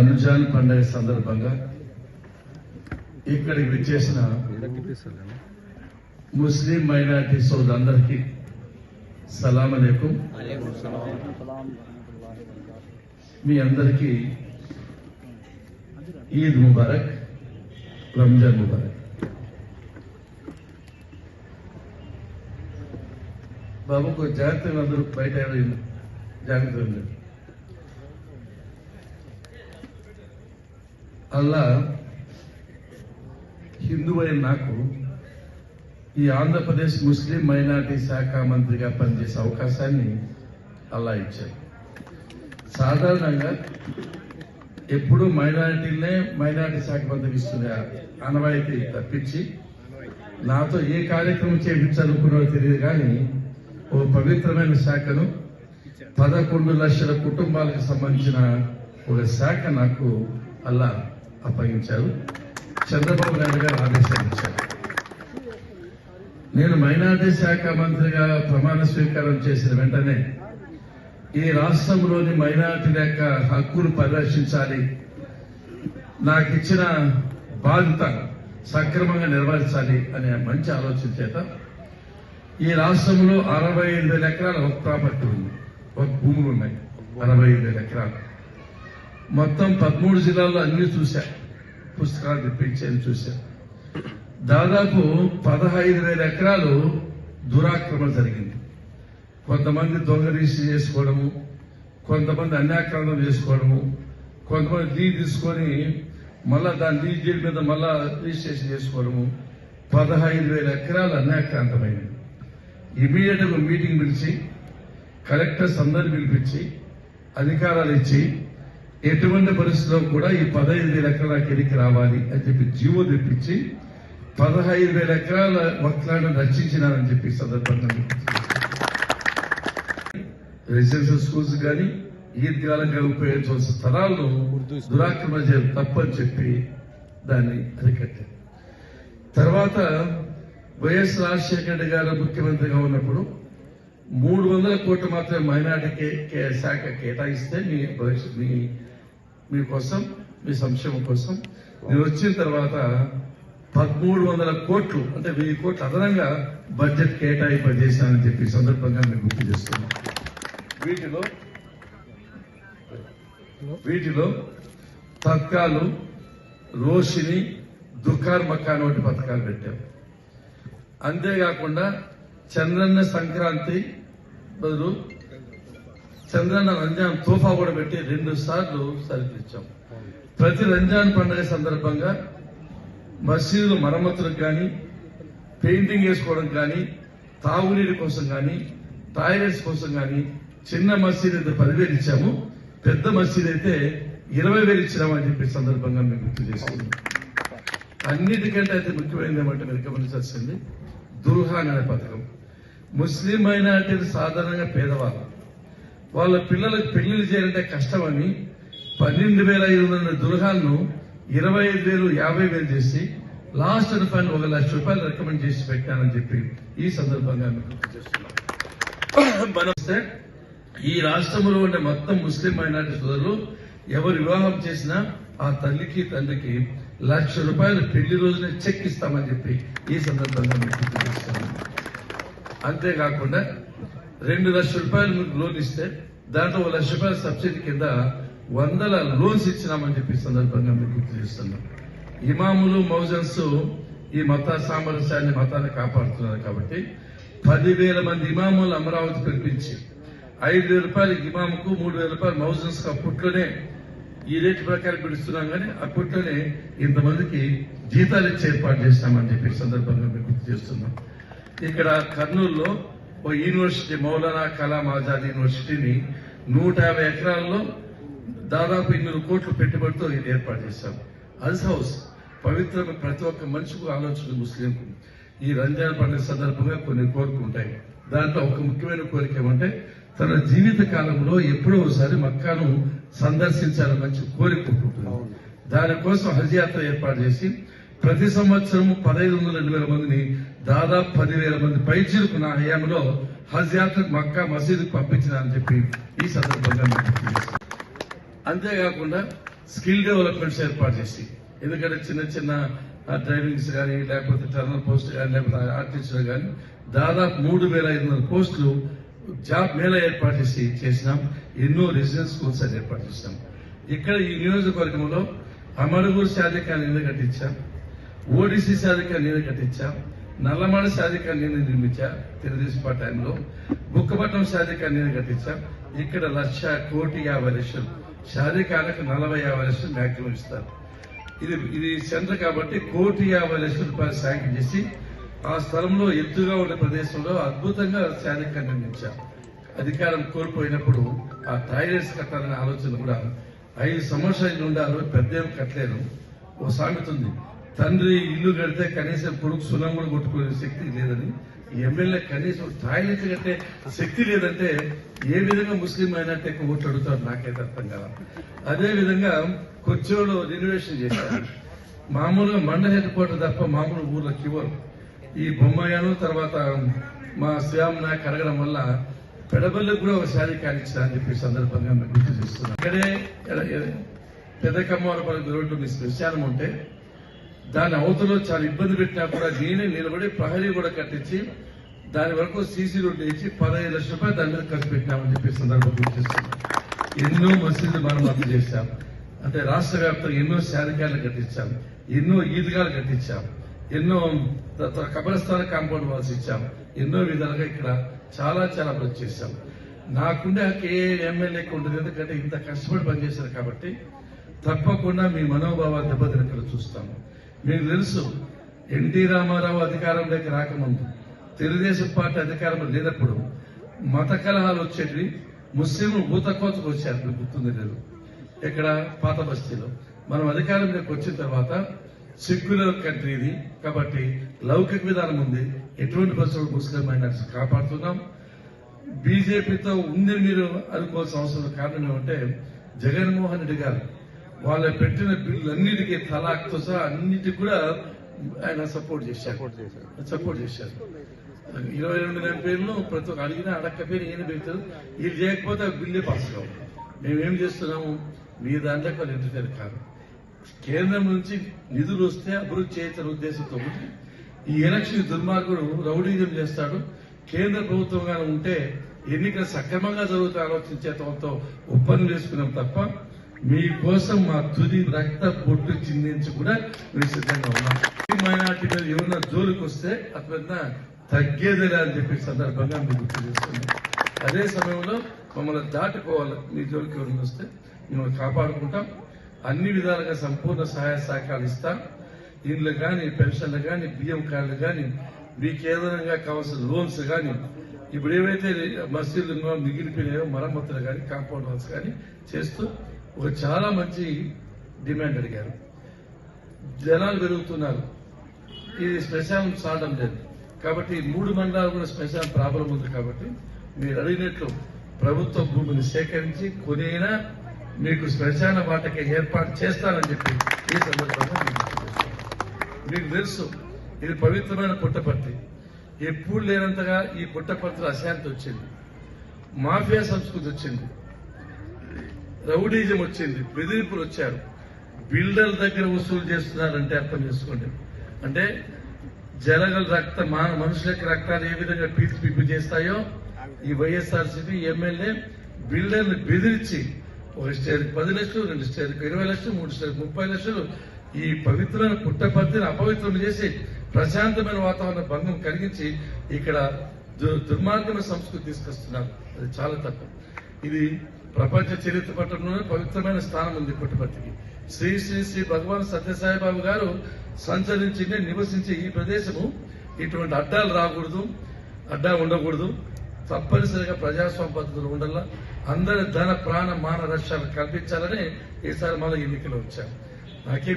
రంజాన్ పండుగ సందర్భంగా ఇక్కడికి విచ్చేసిన ముస్లిం మైనార్టీ సోదరులందరికీ సలాం అలైకుం. మీ అందరికీ ఈద్ ముబారక్ రంజాన్ ముబారక్. బాబు కొంచెం జాగ్రత్తగా అందరూ బయట ఎవరు అలా ఉండండి హిందూ అయిన నాకు ఈ ఆంధ్రప్రదేశ్ ముస్లిం మైనార్టీ శాఖ మంత్రిగా పనిచేసే అవకాశాన్ని అలా ఇచ్చారు సాధారణంగా ఎప్పుడు మైనారిటీలనే మైనారిటీ శాఖ మంత్రికి ఇస్తున్న అనవాయితీ తప్పించి నాతో ఏ కార్యక్రమం చేయించాలనుకున్నారో తెలియదు కానీ ఓ పవిత్రమైన శాఖను పదకొండు లక్షల కుటుంబాలకు సంబంధించిన ఒక శాఖ నాకు అలా అప్పగించారు. చంద్రబాబు నాయుడు గారు ఆదేశాలు ఇచ్చారు నేను మైనార్టీ శాఖ మంత్రిగా ప్రమాణ స్వీకారం చేసిన వెంటనే ఈ రాష్ట్రంలోని మైనార్టీల యొక్క హక్కును పరిరక్షించాలి. నాకు ఇచ్చిన బాధ్యత సక్రమంగా నిర్వహించాలి అనే మంచి ఆలోచన చేత ఈ రాష్ట్రంలో అరవై ఐదు వేల ఎకరాల ఒక ప్రాపర్టీ ఉంది. ఒక భూములు ఉన్నాయి. అరవై ఐదు వేల ఎకరాలు. మొత్తం పదమూడు జిల్లాల్లో అన్ని చూశా. పుస్తకాలు తెప్పించాను చూశా. దాదాపు పదహైదు వేల ఎకరాలు దురాక్రమణ జరిగింది. కొంతమంది దొంగ రిజిస్టర్ చేసుకోవడము కొంతమంది అన్యాక్రమణం చేసుకోవడము కొంతమంది లీజ్ తీసుకొని మళ్ళా దాని లీజ్ డీడ్ మీద మళ్ళా రిజిస్ట్రేషన్ చేసుకోవడము పదహైదు వేల ఎకరాలు అన్యాక్రాంతమైనవి. ఇమీడియట్ మీటింగ్ పిలిచి కలెక్టర్స్ అందరిని పిలిపించి అధికారాలు ఇచ్చి ఎటువంటి పరిస్థితిలో కూడా ఈ పదహైదు వేల ఎకరాలకు ఎనికి రావాలి అని చెప్పి జీవో తెప్పించి పదహైదు వేల ఎకరాల వక్లాలను రక్షించినారని చెప్పి సందర్భంగా రెసిడెన్షియల్ స్కూల్స్ కానీ ఈద్గాలంగా ఉపయోగించవలసిన స్థలాలను దురాక్రమణ చేయడం తప్పని చెప్పి దాన్ని అరికట్టారు. తర్వాత వైఎస్ రాజశేఖర రెడ్డి గారు ముఖ్యమంత్రిగా ఉన్నప్పుడు మూడు వందల కోట్లు మాత్రమే మైనార్టీ శాఖ కేటాయిస్తే మీ భవిష్యత్ మీ మీకోసం మీ సంక్షేమం కోసం. నేను వచ్చిన తర్వాత పదమూడు వందల కోట్లు అంటే వెయ్యి కోట్లు అదనంగా బడ్జెట్ కేటాయింప చేశానని చెప్పి సందర్భంగా మేము గుర్తు చేస్తున్నాం వీటిలో వీటిలో తత్కాలు రోషిని దుకార్ మక్కాన్ వంటి పథకాలు పెట్టాం. అంతేకాకుండా చంద్రన్న సంక్రాంతి బదులు చంద్రన్న రంజాన్ తోఫా కూడా పెట్టి రెండు సార్లు సరిపించాం ప్రతి రంజాన్ పండుగ సందర్భంగా మసీదు మరమ్మతులకు కానీ పెయింటింగ్ వేసుకోవడం కానీ తాగునీటి కోసం కానీ టాయిలెట్స్ కోసం కానీ చిన్న మసీదు అయితే పదివేలు ఇచ్చాము పెద్ద మసీదు అయితే ఇరవై వేలు ఇచ్చినామని చెప్పి సందర్భంగా మేము గుర్తు చేసుకున్నాం. అన్నిటికంటే అయితే ముఖ్యమైనది ఏమంటే మీరు గమనించాల్సింది దుర్హాన్ అనే పథకం. ముస్లిం మైనార్టీలు సాధారణంగా పేదవాళ్ళు. వాళ్ళ పిల్లలకు పెళ్ళిళ్ళు చేయాలంటే కష్టమని పన్నెండు వేల ఐదు వందల దుర్హాలను ఇరవై ఐదు వేలు యాభై వేలు చేసి లాస్ట్ అండ్ ఫైనల్ ఒక లక్ష రూపాయలు రికమెండ్ చేసి పెట్టానని చెప్పి ఈ సందర్భంగా మీకు చేస్తున్నాం. మనం ఈ రాష్ట్రంలో ఉండే మొత్తం ముస్లిం మైనార్టీ సోదరులు ఎవరు వివాహం చేసినా ఆ తల్లికి తండ్రికి లక్ష రూపాయలు పెళ్ళి రోజునే చెక్ ఇస్తామని చెప్పి ఈ సందర్భంగా మీకు అంతేకాకుండా రెండు లక్షల రూపాయలు మీకు లోన్ ఇస్తే దాంట్లో ఒక లక్ష రూపాయల సబ్సిడీ కింద వందల లోన్స్ ఇచ్చినామని చెప్పి సందర్భంగా మీకు గుర్తు చేస్తున్నాం. ఇమాములు మౌజన్స్ ఈ మత సామరస్యాన్ని మతాన్ని కాపాడుతున్నారు కాబట్టి పదివేల మంది ఇమాములు అమరావతి పిలిపించి ఐదు వేల రూపాయలు ఇమాముకు మూడు వేల రూపాయలు మౌజన్స్ అప్పట్లోనే ఈ రేటు ప్రకారం పిలుస్తున్నాం కానీ అప్పట్లోనే ఇంతమందికి జీతాలు ఇచ్చి ఏర్పాటు చేస్తామని చెప్పి సందర్భంగా మేము గుర్తు చేస్తున్నాం. ఇక్కడ కర్నూలులో ఓ యూనివర్సిటీ మౌలానా కలాం ఆజాద్ యూనివర్సిటీని నూట యాభై ఎకరాల్లో దాదాపు ఇన్నూరు కోట్ల పెట్టుబడితో ఇది ఏర్పాటు చేశాం అజ్ హౌస్ పవిత్రమైన ప్రతి ఒక్క మనిషికి ఆలోచన ముస్లింకు. ఈ రంజాన్ పండుగ సందర్భంగా కొన్ని కోరికలు ఉంటాయి. దాంట్లో ఒక ముఖ్యమైన కోరిక ఏమంటే తన జీవిత కాలంలో ఎప్పుడో ఒకసారి మక్కాను సందర్శించాలని మంచి కోరిక ఉంటుంది దానికోసం హజ్ యాత్ర ఏర్పాటు చేసి ప్రతి సంవత్సరం పదహైదు వందల రెండు వేల మందిని దాదాపు పదివేల మంది పైచిరుకు నా హయాంలో హజ్ యాత్ర మక్కా మసీదుకు పంపించినారని చెప్పి ఈ సందర్భంగా అంతేకాకుండా స్కిల్ డెవలప్మెంట్స్ ఏర్పాటు చేసి ఎందుకంటే చిన్న చిన్న డ్రైవింగ్స్ కానీ లేకపోతే టర్నల్ పోస్ట్ కానీ లేకపోతే ఆర్టిస్టులు కానీ దాదాపు మూడు వేల ఐదు వందల పోస్టులు జాబ్ మేళ ఏర్పాటు చేసి చేసినాం. ఎన్నో రెసిడెన్స్ స్కూల్స్ అని ఏర్పాటు చేసినాం. ఇక్కడ ఈ నియోజకవర్గంలో అమరగూరు శాధికాన్ని నేను కట్టించాం ఓడిసి శాధికాన్ని నేను కట్టించాం నల్లమాడ శాధికాన్ని నేను నిర్మించా తెలుగుదేశం పార్టీ టైంలో బుక్కపట్నం శాధికాన్ని నేను కట్టించా. ఇక్కడ లక్ష కోటి యాభై లక్షలు. శాధికాలకు నలభై యాభై లక్షలు మ్యాక్సిమం ఇస్తారు. ఇది ఇది సెంటర్ కాబట్టి కోటి యాభై లక్షల రూపాయలు శాంక్షన్ చేసి ఆ స్థలంలో ఎత్తుగా ఉన్న ప్రదేశంలో అద్భుతంగా శారీరక నిర్మించా. అధికారం కోల్పోయినప్పుడు ఆ టాయిలెట్స్ కట్టాలనే ఆలోచన కూడా ఐదు సంవత్సరాల నుండి పెద్ద ఏం కట్టలేను. ఓ సామెత ఉంది. తండ్రి ఇల్లు కడితే కనీసం కొడుకు సున్నం కూడా కొట్టుకునే శక్తి లేదని ఎమ్మెల్యే కనీసం టాయిలెట్ కట్టే శక్తి లేదంటే ఏ విధంగా ముస్లిం అయినట్టు ఎక్కువ ఓట్లు అడుగుతారు నాకైతే అర్థం కాదు అదే విధంగా కొచ్చిలో రినోవేషన్ చేశారు. మామూలుగా మండ హెడ్ క్వార్టర్ తప్ప మామూలు ఊర్లోకి ఇవ్వరు ఈ బొమ్మయ్యను తర్వాత మా శ్యామ్ నాయక్ అడగడం వల్ల పెడబల్లికి కూడా ఒక శారీ కానిచ్చా అని చెప్పి సందర్భంగా గుర్తు చేస్తున్నాను అక్కడే పెద్ద కమ్మవారపల్లి రోడ్డు మీ శ్మశానం ఉంటే దాని అవతలో చాలా ఇబ్బంది పెట్టినా కూడా నేనే నిలబడి ప్రహరీ కూడా కట్టించి దాని వరకు సీసీ రోడ్డు వేసి పదహైదు లక్షల రూపాయలు దాని మీద ఖర్చు పెట్టినామని చెప్పి సందర్భం గుర్తిస్తున్నాం ఎన్నో మసీదులు మరమ్మతు చేశాం. అంటే రాష్ట్ర వ్యాప్తంగా ఎన్నో శానికాలు కట్టించాం. ఎన్నో ఈద్గాలు కట్టించాం. ఎన్నో కబరస్థాన కాంపౌండ్ వాల్స్ ఇచ్చాం. ఎన్నో విధాలుగా ఇక్కడ చాలా చాలా అభివృద్ధి చేశాం. నాకుండే హక్కు ఏ ఎమ్మెల్యేకి ఉంటుంది ఎందుకంటే ఇంత కష్టపడి పనిచేశారు కాబట్టి తప్పకుండా మీ మనోభావాలు దెబ్బతినట్లు చూస్తాము మీకు తెలుసు ఎన్టీ రామారావు అధికారంలోకి రాకముందు తెలుగుదేశం పార్టీ అధికారంలో లేనప్పుడు మత కలహాలు వచ్చేటివి ముస్లింలు భూతకోతకు వచ్చారు మీకు గుర్తుంది లేదు. ఇక్కడ పాత బస్తీలో. మనం అధికారంలోకి వచ్చిన తర్వాత సెక్యులర్ కంట్రీ ఇది. కాబట్టి లౌకిక విధానం ఉంది. ఎటువంటి పరిస్థితులు ముస్లిం మైనార్టీస్ కాపాడుతున్నాం. బీజేపీతో ఉంది మీరు అనుకోవాల్సిన అవసరం కారణం ఏమంటే జగన్మోహన్ రెడ్డి గారు వాళ్ళ పెట్టిన బిల్లులన్నిటికీ తలాక్తో సహా అన్నిటికీ కూడా ఆయన సపోర్ట్ చేశారు. సపోర్ట్ చేశారు. ఇరవై రెండు ఎంపీలను ప్రతి ఒక్క అడిగినా అడక్క పేరు ఈయన పెడతారు. ఇది చేయకపోతే బిల్లే పాస్ కావు. మేమేం చేస్తున్నాము? మీ దాంట్లో వాళ్ళు ఇంటర్ఫేర్ కాదు. కేంద్రం నుంచి నిధులు వస్తే అభివృద్ధి చేయాల్సిన ఉద్దేశంతో ఈ ఎలక్షన్ దుర్మార్గుడు రౌడీజం చేస్తాడు. కేంద్ర ప్రభుత్వంగా ఉంటే ఎన్నికలు సక్రమంగా జరుగుతాయి ఆలోచించేతో ఒప్పందం చేసుకున్నాం తప్ప మీకోసం మా తుది రక్త పొట్టు చిందించి కూడా మీరు సిద్ధంగా ఉన్నాం మైనార్టీ మీద ఏమన్నా జోలికి వస్తే అతను తగ్గేదిలే అని చెప్పి సందర్భంగా మీకు గుర్తు చేస్తున్నాం అదే సమయంలో మమ్మల్ని దాటుకోవాలి మీ జోలికి ఎవరిని వస్తే మిమ్మల్ని కాపాడుకుంటాం. అన్ని విధాలుగా సంపూర్ణ సహాయ సహకారాలు ఇస్తాం. ఇండ్లు కానీ పెన్షన్లు కానీ బియ్యం కార్డులు కానీ మీకు ఏదైనా కావాల్సిన లోన్స్ కానీ ఇప్పుడు ఏవైతే మసీదులు ఉన్నాయో, మిగిలిపోయినాయో మరమ్మతులు కానీ కాంపౌండ్ వాల్స్ కానీ చేస్తూ ఒక చాలా మంచి డిమాండ్ అడిగారు. జనాలు పెరుగుతున్నారు. ఇది శ్మశానం సాధం లేదు కాబట్టి మూడు మండలాలు కూడా శ్మశాన ప్రాబ్లం ఉంది కాబట్టి మీరు అడిగినట్లు ప్రభుత్వ భూమిని సేకరించి కొనైనా మీకు శ్మశాన వాటకి ఏర్పాటు చేస్తానని చెప్పి ఈ సందర్భంగా మీకు తెలుసు ఇది పవిత్రమైన పుట్టపర్తి. ఎప్పుడు లేనంతగా ఈ పుట్టపర్తిలో అశాంతి వచ్చింది. మాఫియా సంస్కృతి వచ్చింది. రౌడీజం వచ్చింది. బెదిరింపులు వచ్చారు. బిల్డర్ల దగ్గర వసూలు చేస్తున్నారంటే అర్థం చేసుకోండి. అంటే జలగల రక్త మన మనుషులకి రక్తాలు ఏ విధంగా పీల్చి పీపు చేస్తాయో ఈ వైఎస్ఆర్సీపీ ఎమ్మెల్యే బిల్డర్ని బెదిరించి ఒక స్టేట్ పది లక్షలు రెండు స్టేర్కి ఇరవై లక్షలు మూడు స్టేట్ ముప్పై లక్షలు ఈ పవిత్రమైన పుట్టపర్తిని అపవిత్రం చేసి ప్రశాంతమైన వాతావరణ భంగం కలిగించి ఇక్కడ దుర్మార్గమైన సంస్కృతి తీసుకొస్తున్నారు. అది చాలా తప్పు. ఇది ప్రపంచ చరిత్ర పట్టణంలోనే పవిత్రమైన స్థానం ఉంది పుట్టపర్తికి శ్రీ శ్రీ శ్రీ భగవాన్ సత్యసాయిబాబు గారు సంచరించి నివసించే ఈ ప్రదేశము ఇటువంటి అడ్డాలు రాకూడదు అడ్డా ఉండకూడదు. తప్పనిసరిగా ప్రజాస్వామ్య పద్ధతులు ఉండాలా. అందరి ధన ప్రాణ మాన రక్షణ కల్పించాలని ఈసారి మళ్ళీ ఎన్నికలు వచ్చారు నాకే